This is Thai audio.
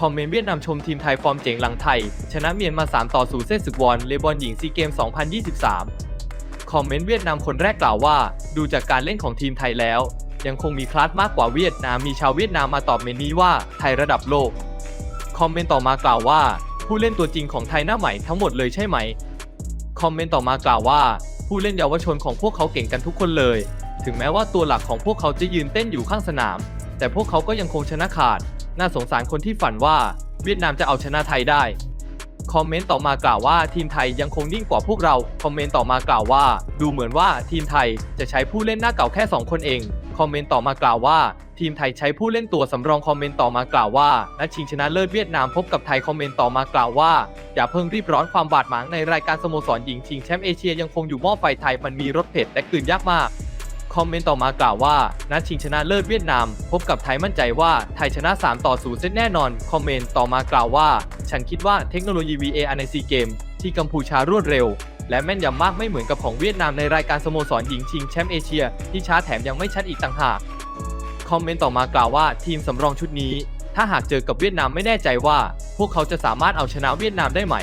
คอมเมนต์เวียดนามชมทีมไทยฟอร์มเจ๋งหลังไทย ชนะเมียนมา 3 ต่อ0เซตศึกวอนเลบอลหญิงซีเกม 2023 คอมเมนต์เวียดนามคนแรกกล่าวว่า ดูจากการเล่นของทีมไทยแล้ว ยังคงมีคลาสมากกว่าเวียดนามมีชาวเวียดนามมาตอบเมนนี้ว่าไทยระดับโลก คอมเมนต์ต่อมากล่าวว่า ผู้เล่นตัวจริงของไทยหน้าใหม่ทั้งหมดเลยใช่ไหม คอมเมนต์ต่อมากล่าวว่า ผู้เล่นเยาวชนของพวกเขาเก่งกันทุกคนเลย ถึงแม้ว่าตัวหลักของพวกเขาจะยืนเต้นอยู่ข้างสนาม แต่พวกเขาก็ยังคงชนะขาด น่าสงสารคนที่ฝันว่าเวียดนามจะเอาชนะไทยได้ คอมเมนต์ต่อมากล่าวว่าทีมไทยยังคงนิ่งกว่าพวกเรา คอมเมนต์ต่อมากล่าวว่า ดูเหมือนว่าทีมไทยจะใช้ผู้เล่นหน้าเก่าแค่ 2 คนเอง คอมเมนต์ต่อมากล่าวว่า ทีมไทยใช้ผู้เล่นตัวสำรองคอมเมนต์ต่อมากล่าวว่านัดชิงชนะเลิศเวียดนามพบกับไทยคอมเมนต์ต่อมากล่าวว่า อย่าเพิ่งรีบร้อนความบาดหมางในรายการสโมสรหญิงชิงแชมป์เอเชียยังคงอยู่หม้อไฟไทยมันมีรสเผ็ดและกลืนยากมาก คอมเมนต์ต่อมากล่าวว่า นัดชิงชนะเลิศเวียดนาม พบกับไทยมั่นใจว่าไทยชนะ 3 ต่อ 0 เซตแน่นอน คอมเมนต์ต่อมากล่าวว่า ฉันคิดว่าเทคโนโลยี VAR ในซีเกม ที่กัมพูชารวดเร็ว และแม่นยำมากไม่เหมือนกับของเวียดนามในรายการสโมสรหญิงชิงแชมป์เอเชีย ที่ช้าแถมยังไม่ชัดอีกต่างหาก คอมเมนต์ต่อมากล่าวว่าทีมสำรองชุดนี้ ถ้าหากเจอกับเวียดนามไม่แน่ใจว่า พวกเขาจะสามารถเอาชนะเวียดนามได้ไหม